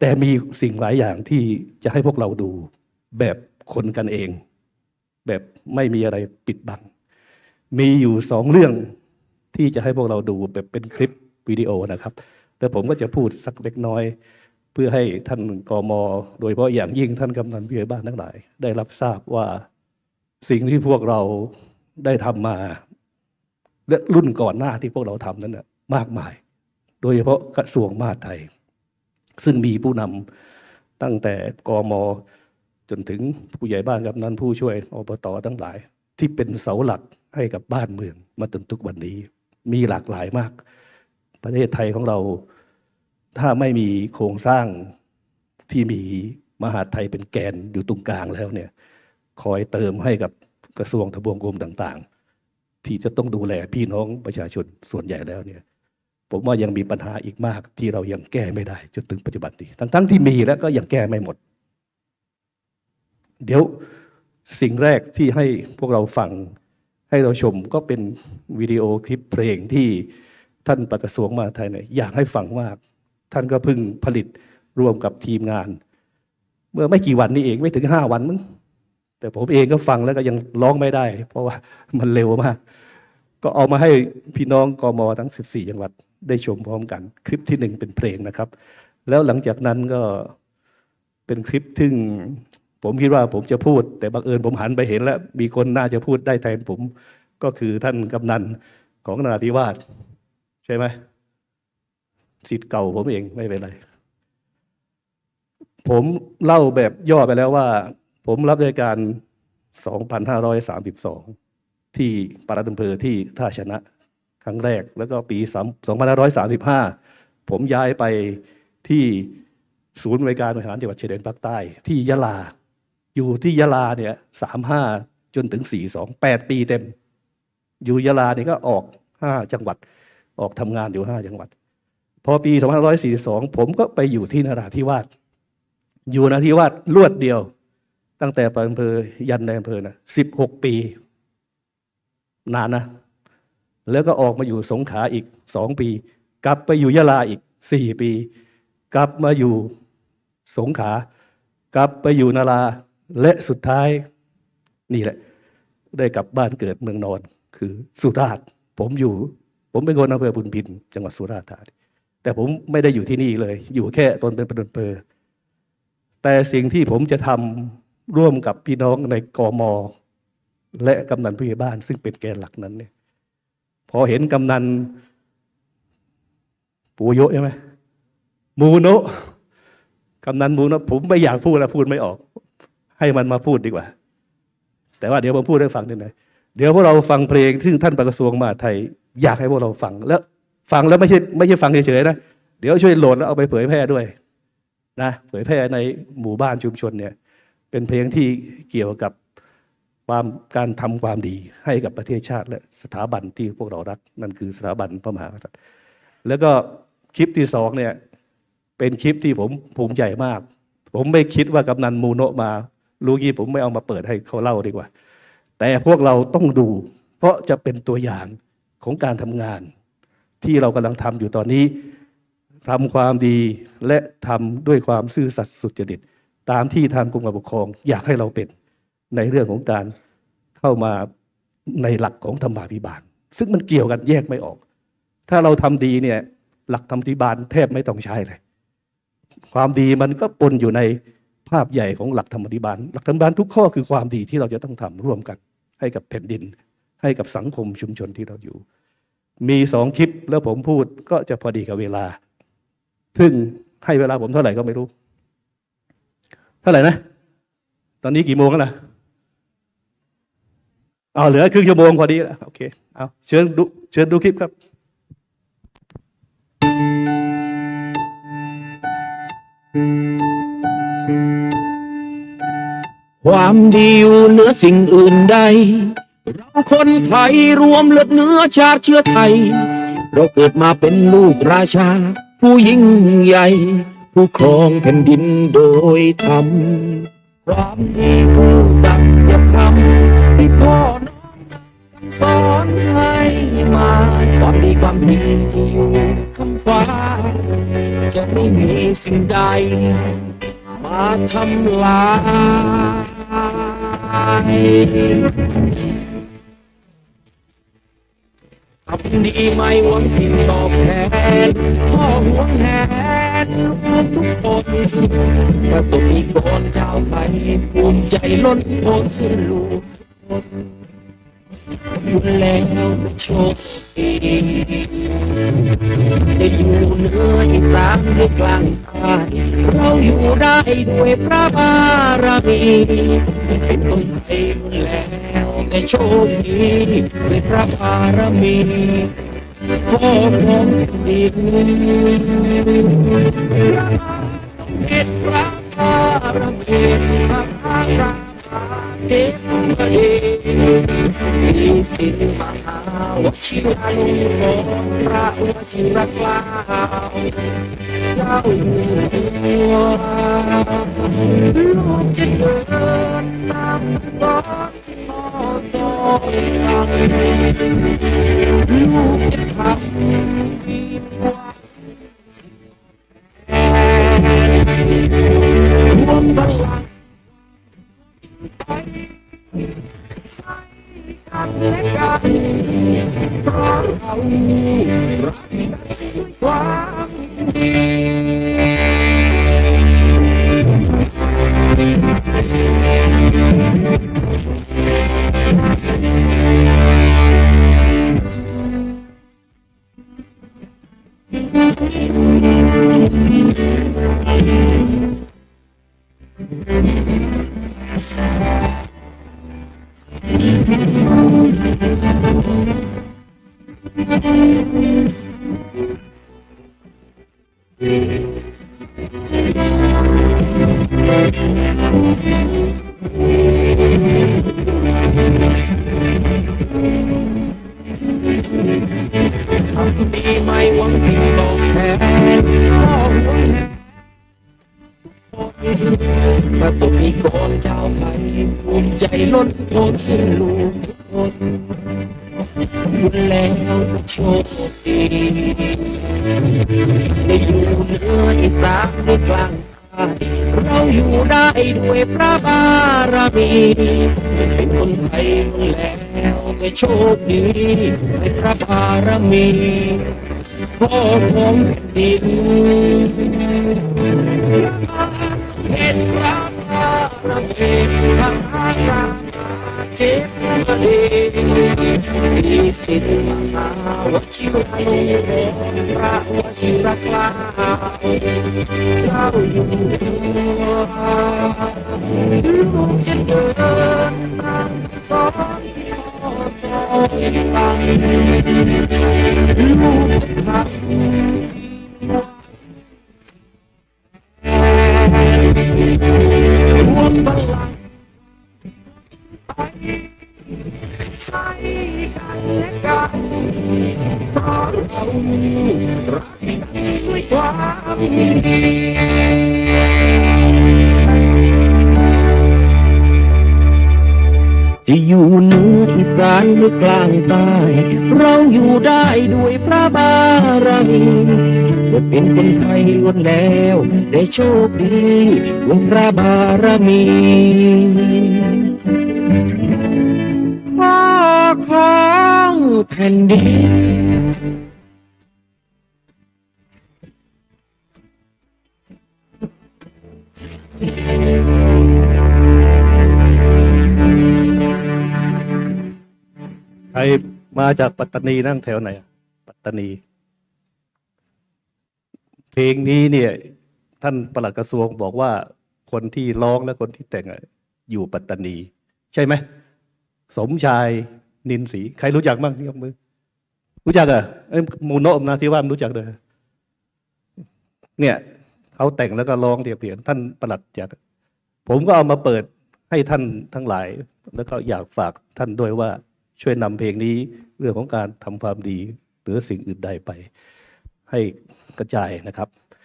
แต่มีสิ่งหลายอย่างที่จะให้พวกเราดูแบบคนกันเอง แบบไม่มีอะไรปิดบัง มีอยู่สองเรื่องที่จะให้พวกเราดูแบบเป็นคลิปวิดีโอนะครับ แล้วผมก็จะพูดสักเล็กน้อย เพื่อให้ท่านกมโดยเฉพาะอย่างยิ่งท่านกำนันผู้ใหญ่บ้านทั้งหลาย ได้รับทราบว่าสิ่งที่พวกเราได้ทำมา และรุ่นก่อนหน้าที่พวกเราทำนั้นนะมากมาย โดยเฉพาะกระทรวงมหาดไทย ซึ่งมีผู้นำตั้งแต่กมจนถึงผู้ใหญ่บ้านกับนั้นผู้ช่วยอบตทั้งหลาย ที่เป็นเสาหลักให้กับบ้านเมืองมาจนทุกวันนี้ มีหลากหลายมาก ประเทศไทยของเรา ถ้าไม่มีโครงสร้างที่มีมหาดไทยเป็นแกนอยู่ตรงกลางแล้วเนี่ย คอยเติมให้กับกระทรวงทบวงกรมต่าง ๆ ที่จะต้องดูแลพี่น้องประชาชนส่วนใหญ่แล้วเนี่ย ผมว่ายังมีปัญหาอีกมากที่เรายังแก้ไม่ได้จนถึงปัจจุบันนี้ ทั้งๆที่มีแล้วก็ยังแก้ไม่หมด เดี๋ยวสิ่งแรกที่ให้พวกเราฟังให้เราชมก็เป็นวิดีโอคลิปเพลงที่ท่านปลัดกระทรวงมาไทยเนี่ยอยากให้ฟังมาก ท่านก็เพิ่งผลิตรวมกับทีมงาน เมื่อไม่กี่วันนี้เองไม่ถึงห้าวันมั้งแต่ผมเองก็ฟังแล้วก็ยังร้องไม่ได้ เพราะว่ามันเร็วมาก ก็เอามาให้พี่น้องกมทั้ง 14 จังหวัด ได้ชมพร้อมกัน คลิปที่หนึ่งเป็นเพลงนะครับ แล้วหลังจากนั้นก็เป็นคลิปที่ผมคิดว่าผมจะพูด แต่บังเอิญผมหันไปเห็นแล้ว มีคนน่าจะพูดได้แทนผมก็คือท่านกำนันของนาธิวาสใช่ไหมสิทธิ์เก่าผมเองไม่เป็นไร ผมเล่าแบบย่อไปแล้วว่า ผมรับราชการ 2532 ที่ปลัดอำเภอที่ท่าชนะ ครั้งแรก แล้วก็ปี 2535 ผมย้ายไปที่ศูนย์บริการบริหารจังหวัดชายแดนภาคใต้ ที่ยะลา อยู่ที่ยะลาเนี่ย35จนถึง42 8ปีเต็ม อยู่ยะลาเนี่ยก็ออก5จังหวัดออกทำงานอยู่5จังหวัด พอปี2542ผมก็ไปอยู่ที่นราธิวาสอยู่นราธิวาสรวดเดียว ตั้งแต่ปอำเภอยันในอำเภอนะ16ปี นานนะ แล้วก็ออกมาอยู่สงขลาอีกสองปี กลับไปอยู่ยะลาอีกสี่ปี กลับมาอยู่สงขลากลับไปอยู่นาราและสุดท้ายนี่แหละ ได้กลับบ้านเกิดเมืองนอนคือสุราษฎร์ผมอยู่ ผมเป็นคนอำเภอบุญพินจังหวัดสุราษฎร์ธานีแต่ผมไม่ได้อยู่ที่นี่เลย อยู่แค่ตนเป็นประดนเปอแต่สิ่งที่ผมจะทำร่วมกับพี่น้องในกมและกำนันผู้ใหญ่บ้าน ซึ่งเป็นแกนหลักนั้นเนี่ย พอเห็นกำนันปูโยใช่ไหมมูโนะกำนันมูโนะผมไม่อยากพูดแล้วพูดไม่ออก ให้มันมาพูดดีกว่า แต่ว่าเดี๋ยวผมพูดให้ฟังนิดหน่อยเดี๋ยวพวกเราฟังเพลงซึ่งท่านประกระทรวงมหาไทย อยากให้พวกเราฟังแล้ว ฟังแล้วไม่ใช่ไม่ใช่ฟังเฉยๆนะเดี๋ยวช่วยโหลดแล้วเอาไปเผยแพร่ด้วยนะเผยแพร่ในหมู่บ้านชุมชนเนี่ย เป็นเพลงที่เกี่ยวกับ ความการทำความดีให้กับประเทศชาติ และสถาบันที่พวกเรารัก นั่นคือสถาบันพระมหากษัตริย์แล้วก็คลิปที่สองเนี่ยเป็นคลิปที่ผมภูมิใจมาก ผมไม่คิดว่ากำนันมูโนะมารู้งี้ผมไม่เอามาเปิดให้เขาเล่าดีกว่า แต่พวกเราต้องดู เพราะจะเป็นตัวอย่างของการทำงาน ที่เรากำลังทำอยู่ตอนนี้ทำความดีและทำด้วยความซื่อสัตย์สุจริต ตามที่ทางกรมการปกครองอยากให้เราเป็น ในเรื่องของการเข้ามาในหลักของธรรมาภิบาล ซึ่งมันเกี่ยวกันแยกไม่ออก ถ้าเราทำดีเนี่ยหลักธรรมาภิบาลแทบไม่ต้องใช้เลย ความดีมันก็ปนอยู่ในภาพใหญ่ของหลักธรรมาภิบาล หลักธรรมาภิบาลทุกข้อคือความดีที่เราจะต้องทำร่วมกัน ให้กับแผ่นดิน ให้กับสังคมชุมชนที่เราอยู่ มีสองคลิปแล้วผมพูดก็จะพอดีกับเวลา ซึ่งให้เวลาผมเท่าไหร่ก็ไม่รู้ เท่าไหร่นะ ตอนนี้กี่โมงแล้วนะ เอาเหลือครึ่งชั่วโมงพอดีแล้วโอเคเอาเชิญดูเชิญดูคลิปครับ ความดีอยู่เหนือสิ่งอื่นใด เราคนไทยรวมเลือดเนื้อชาติเชื้อไทย เราเกิดมาเป็นลูกราชา ผู้ยิ่งใหญ่ ผู้ครองแผ่นดินโดยธรรมความดีคือดังจะทำ ที่พ่อน้องสอนให้มาความดีความผิดที่อยู่คำฟ้า จะไม่มีสิ่งใด มาทำลายทำดีไม่หวังสิ่งตอบแทนพ่อห่วงแหนลูกทุกคนประสบนิกรชาวไทยภูมิใจล้นพ้นลูก นบุญแล้วโชคดีจะอยู่เหนืออีสานหรือกลางใต้เราอยู่ได้ด้วยพระบารมีเป็นคนไทยบุญแล้วแต่โชคดีด้วยพระบารมีพ่อของแผ่นดินพระบาทสมเด็จพระบารมีพระบารมีเทพเดช มีสิทธิ์มหาวชิราลงกรณ์พระวชิรเกล้าเจ้าอยู่หัวลูกจะเดินตามสอนที่พ่อสอนสั่งลูกจะทำดีกว่าแทนรวมพลัง เพราะเรารักกันด้วยความดี ทำดีไม่หวังสิ่งตอบแทนพ่อหวงแหนประสบนิกรชาวไทยภูมิใจล้นพ้นลูกทุกคนบุญแล้วโชคดีจะอยู่เหนืออีสานหรือกลาง เราอยู่ได้ด้วยพระบารมีเป็นคนไทยล้วนแล้วแต่โชคดีในพระบารมีพ่อของแผ่นดินเห็นพระบารมีพระบาดีมีพระรเกล้าเจ้า อยู่หัวลูกจะเดินตามสอนที่พ่อสอน จะอยู่เหนืออีสานหรือกลางใต้เราอยู่ได้ด้วยพระบารมีว่าเป็นคนไทยล้วนแล้วได้โชคดีด้วยพระบารมีพ่อของแผ่นดิน ใครมาจากปัตตานีนั่งแถวไหนอะปัตตานี เพลงนี้เนี่ย ท่านปลัดกระทรวงบอกว่าคนที่ร้องและคนที่แต่งอยู่ปัตตานี ใช่ไหม สมชายนินศรีใครรู้จักบ้างยกมือ รู้จักเหรอมูโนะนะที่ว่ารู้จักเลยเนี่ยเขาแต่งแล้วก็ร้องเรียบเรียงท่านปลัดอยากผมก็เอามาเปิดให้ท่านทั้งหลาย แล้วก็อยากฝากท่านด้วยว่า ช่วยนำเพลงนี้เรื่องของการทำความดีหรือสิ่งอื่นใดไปให้กระจายนะครับ